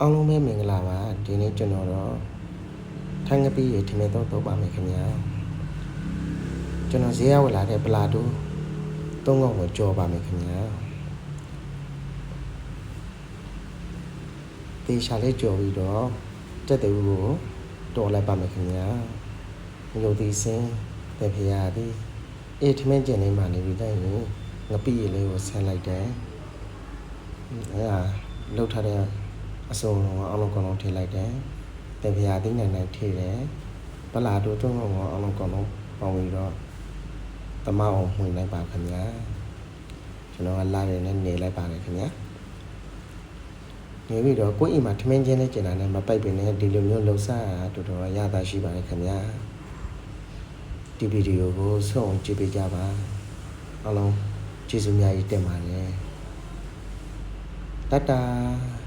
အားလုံးပဲမင်္ဂလာပါဒီနေ့ကျွန်တော်တော့ထိုင်းငပိရထမင်းတော့တော့ပါမယ်ခင်ဗျာကျွန်တော်ဈေးရဝလာတဲ့ပလာတိုသုံးកောက်ကိုကြော်ပါမယ်ခင်ဗျာတေချာလေးကြော်ပြီးတော့တက်တူကိုတော်လိုက်ပါမယ်ခင်ဗျာမြို့ဒီစင်းတဖရာဒီအေးထမင်းကျင်နေမှနေပြီးတိုင်းရင်ငပိရလေးကိုဆန်းလိုက်တယ်အဲဒါလှုပ်ထားတဲ့ အစုံလုံးအောင်လုံးကောင်လုံးထည့်လိုက်တယ်။တပြာသိနိုင်နိုင်ထည့်တယ်။ပလာတို့တွန်းကောင်အောင်လုံးကောင်လုံးပေါင်းပြီးတော့တမအောင်မှွေလိုက်ပါခင်ဗျာ။ကျွန်တော်ကလာရနဲ့နေလိုက်ပါတယ်ခင်ဗျာ။နေပြီးတော့ကိုယ့်အိမ်မှာထမင်းချင်းလေးကျင်တာနဲ့မပိုက်ပင်နဲ့ဒီလိုမျိုးလှုပ်ရှားတာတော်တော်ရတာရှိပါတယ်ခင်ဗျာ။ဒီဗီဒီယိုကိုဆုံးအောင်ကြည့်ပေးကြပါ။အားလုံးကျေးဇူးများကြီးတင်ပါတယ်။တတား